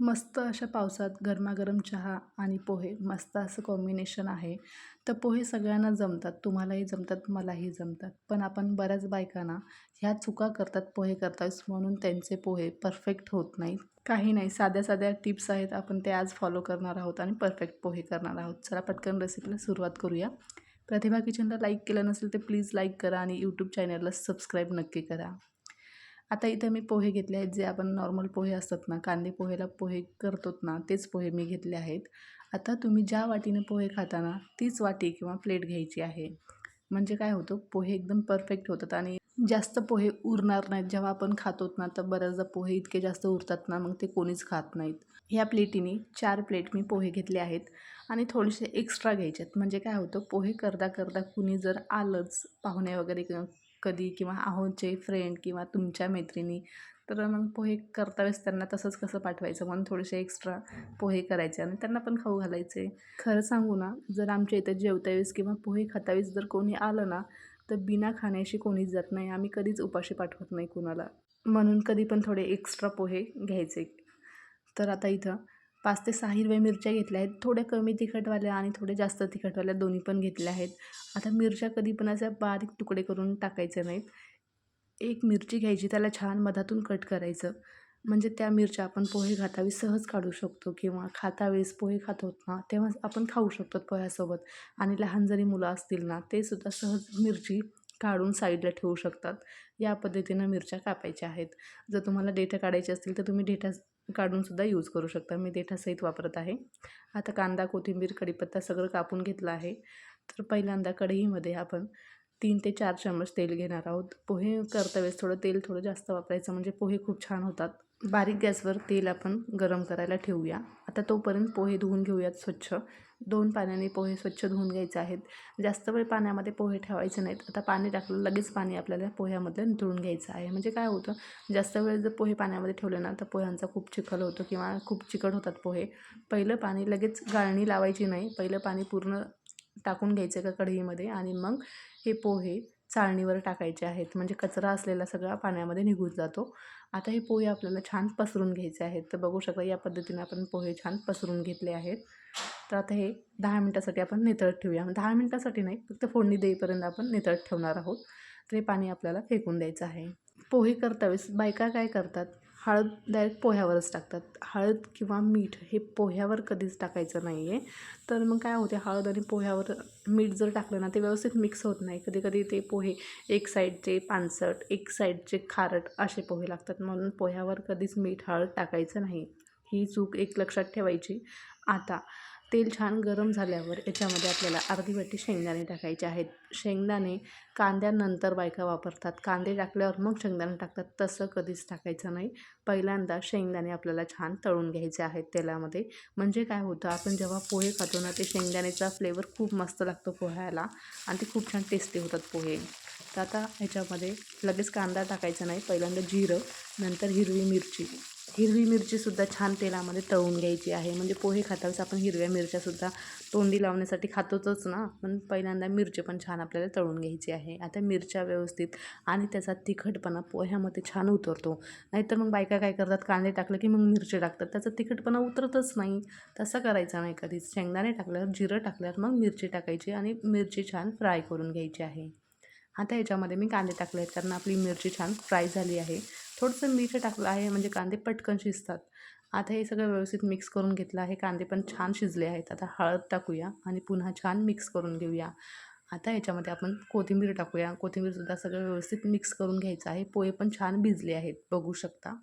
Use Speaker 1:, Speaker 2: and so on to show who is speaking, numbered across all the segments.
Speaker 1: मस्त अशा पावसात गरमागरम चहा आणि पोहे मस्त असं कॉम्बिनेशन आहे. तर पोहे सगळ्यांना जमतात तुम्हालाही जमतात मलाही जमतात. पण आपण बऱ्याच बायकांना ह्या चुका करतात पोहे करतात म्हणून त्यांचे पोहे परफेक्ट होत नाहीत. काही नाही साध्या साध्या टिप्स आहेत आपण ते आज फॉलो करणार आहोत आणि परफेक्ट पोहे करणार आहोत. चला पटकन रेसिपीला सुरुवात करूया. प्रतिभा किचनला लाईक केलं नसेल तर प्लीज लाईक करा आणि यूट्यूब चॅनलला सबस्क्राईब नक्की करा. आता इथं मी पोहे घेतले आहेत जे आपण नॉर्मल पोहे असतात ना कांदे पोहेला पोहे करतोत ना तेच पोहे मी घेतले आहेत. आता तुम्ही ज्या वाटीने पोहे खाताना तीच वाटी किंवा प्लेट घ्यायची आहे. म्हणजे काय होतं पोहे एकदम परफेक्ट होतात आणि जास्त पोहे उरणार नाहीत. जेव्हा आपण खातोत ना तर बऱ्याचदा पोहे इतके जास्त उरतात ना मग ते कोणीच खात नाहीत. ह्या प्लेटीने चार प्लेट मी पोहे घेतले आहेत आणि थोडेसे एक्स्ट्रा घ्यायचे आहेत. म्हणजे काय होतं पोहे करता करता कुणी जर आलंच पाहुणे वगैरे कधी किंवा आहोचे फ्रेंड किंवा तुमच्या मैत्रिणी तर मग पोहे करता वेळेस त्यांना तसंच कसं पाठवायचं? म्हणून थोडेसे एक्स्ट्रा पोहे करायचे आणि त्यांना पण खाऊ घालायचे. खरं सांगू ना जर आमच्या इथं जेवतावेळेस किंवा पोहे खातावेळेस जर कोणी आलं ना तर बिना खाण्याशी कोणीच जात नाही. आम्ही कधीच उपाशी पाठवत नाही कुणाला. म्हणून कधी पण थोडे एक्स्ट्रा पोहे घ्यायचे. तर आता इथं पाच ते सहा हिरव्या मिरच्या घेतल्या आहेत. थोड्या कमी तिखटवाल्या आणि थोड्या जास्त तिखटवाल्या दोन्ही पण घेतल्या आहेत. आता मिरच्या कधी पण अशा बारीक तुकडे करून टाकायचे नाहीत. एक मिरची घ्यायची त्याला छान मधातून कट करायचं. म्हणजे त्या मिरच्या आपण पोहे खातावी सहज काढू शकतो किंवा खातावेळेस पोहे खातो ना तेव्हा आपण खाऊ शकतो पोह्यासोबत. आणि लहान जरी मुलं असतील ना ते सुद्धा सहज मिरची काढून साईडला ठेवू शकतात. या पद्धतीनं मिरच्या कापायच्या आहेत. जर तुम्हाला डेटा काढायचे असतील तर तुम्ही डेटा काढूनसुद्धा यूज करू शकता. मी देठासहित वापरत आहे. आता कांदा कोथिंबीर कढीपत्ता सगळं कापून घेतलं आहे. तर पहिल्यांदा कढईमध्ये आपण तीन ते चार चम्मच तेल घेणार आहोत. पोहे करता वेळेस थोडं तेल थोडं जास्त वापरायचं म्हणजे पोहे खूप छान होतात. बारीक गॅसवर तेल आपण गरम करायला ठेवूया. आता तोपर्यंत पोहे धुवून घेऊयात स्वच्छ. दोन पाण्याने पोहे स्वच्छ धुवून घ्यायचे आहेत. जास्त वेळ पाण्यामध्ये पोहे ठेवायचे नाहीत. आता पाणी टाकलं लगेच पाणी आपल्याला पोह्यामध्ये निथळून घ्यायचं आहे. म्हणजे काय होतं जास्त वेळ जर पोहे पाण्यामध्ये ठेवले ना तर पोह्यांचा खूप चिखल होतो किंवा खूप चिकट होतात पोहे. पहिलं पाणी लगेच गाळणी लावायची नाही. पहिलं पाणी पूर्ण टाकून घ्यायचं का कढईमध्ये आणि मग हे पोहे चाळणीवर टाकायचे आहेत. म्हणजे कचरा असलेला सगळा पाण्यामध्ये निघून जातो. आता हे पोहे आपल्याला छान पसरून घ्यायचे आहेत. तर बघू शकता या पद्धतीने आपण पोहे छान पसरून घेतले आहेत. तर आता हे दहा मिनटासाठी आपण नितळत ठेवूया. दहा मिनटासाठी नाही फक्त फोडणी देईपर्यंत आपण नितळत ठेवणार आहोत. तर हे पाणी आपल्याला फेकून द्यायचं आहे. पोहे करतावेळेस बायका काय करतात? हळद डायरेक्ट पोह्यावरच टाकतात. हळद किंवा मीठ हे पोह्यावर कधीच टाकायचं नाही आहे तर मग काय होते हळद आणि पोह्यावर मीठ जर टाकलं ना ते व्यवस्थित मिक्स होत नाही. कधी कधी ते पोहे एक साईडचे पानसट एक साईडचे खारट असे पोहे लागतात. म्हणून पोह्यावर कधीच मीठ हळद टाकायचं नाही. ही चूक एक लक्षात ठेवायची. आता तेल छान गरम झाल्यावर याच्यामध्ये आपल्याला अर्धी वाटी शेंगदाणे टाकायचे आहेत. शेंगदाणे कांद्यानंतर बायका वापरतात. कांदे टाकल्यावर मग शेंगदाणे टाकतात. तसं कधीच टाकायचं नाही. पहिल्यांदा शेंगदाणे आपल्याला छान तळून घ्यायचे आहेत तेलामध्ये. म्हणजे काय होतं आपण जेव्हा पोहे खातो ना ते शेंगदाण्याचा फ्लेवर खूप मस्त लागतो पोह्याला आणि ते खूप छान टेस्टी होतात पोहे. तर आता ह्याच्यामध्ये लगेच कांदा टाकायचा नाही. पहिल्यांदा जिरं नंतर हिरवी मिरची. हिरवी मिरचीसुद्धा छान तेलामध्ये तळून घ्यायची आहे. म्हणजे पोहे खाताच आपण हिरव्या मिरच्यासुद्धा तोंडी लावण्यासाठी खातोच ना? पण पहिल्यांदा मिरची पण छान आपल्याला तळून घ्यायची आहे. आता मिरच्या व्यवस्थित आणि त्याचा तिखटपणा पोह्यामध्ये छान उतरतो. नाहीतर मग बायका काय करतात? कांदे टाकलं की मग मिरची टाकतात. त्याचा तिखटपणा उतरतच नाही. तसं करायचं नाही कधीच. शेंगदाणे टाकल्यावर जिरं टाकल्यावर मग मिरची टाकायची आणि मिरची छान फ्राय करून घ्यायची आहे. आता याच्यामध्ये मी कांदे टाकले आहेत कारण आपली मिरची छान फ्राय झाली आहे. थोडंसं मीठ टाकलं आहे म्हणजे कांदे पटकन शिजतात. आता हे सगळं व्यवस्थित मिक्स करून घेतलं आहे. कांदे पण छान शिजले आहेत. आता हळद टाकूया आणि पुन्हा छान मिक्स करून घेऊया. आता याच्यामध्ये आपण कोथिंबीर टाकूया. कोथिंबीरसुद्धा सगळं व्यवस्थित मिक्स करून घ्यायचं आहे. पोहे पण छान भिजले आहेत. बघू शकता.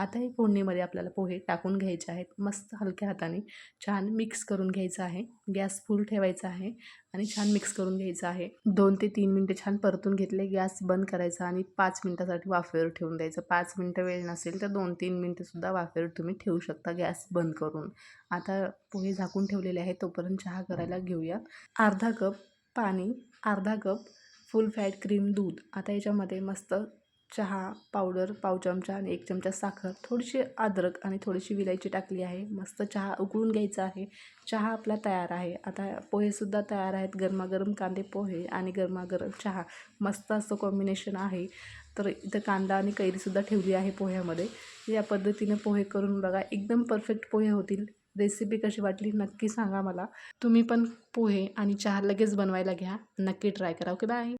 Speaker 1: आता हे फोडणीमध्ये आपल्याला पोहे टाकून घ्यायचे आहेत. मस्त हलक्या हाताने छान मिक्स करून घ्यायचं आहे. गॅस फुल ठेवायचा आहे आणि छान मिक्स करून घ्यायचं आहे. दोन ते तीन मिनटं छान परतून घेतले गॅस बंद करायचा आणि पाच मिनटासाठी वाफेवर ठेवून द्यायचं. पाच मिनटं वेळ नसेल तर दोन तीन मिनटंसुद्धा वाफेवर तुम्ही ठेवू शकता गॅस बंद करून. आता पोहे झाकून ठेवलेले आहेत तोपर्यंत चहा करायला घेऊयात. अर्धा कप पाणी अर्धा कप फुल फॅट क्रीम दूध. आता याच्यामध्ये मस्त चहा पावडर पाव चमचा आणि एक चमचा साखर थोडीशी अद्रक आणि थोडीशी विलायची टाकली आहे. मस्त चहा उकळून घ्यायचा आहे. चहा आपला तयार आहे. आता पोहेसुद्धा तयार आहेत. गरमागरम कांदे पोहे आणि गरमागरम चहा. मस्त असं कॉम्बिनेशन आहे. तर इथं कांदा आणि कैरीसुद्धा ठेवली आहे पोह्यामध्ये. या पद्धतीने पोहे करून बघा. एकदम परफेक्ट पोहे होतील. रेसिपी कशी वाटली नक्की सांगा मला. तुम्ही पण पोहे आणि चहा लगेच बनवायला घ्या. नक्की ट्राय करा. Okay bye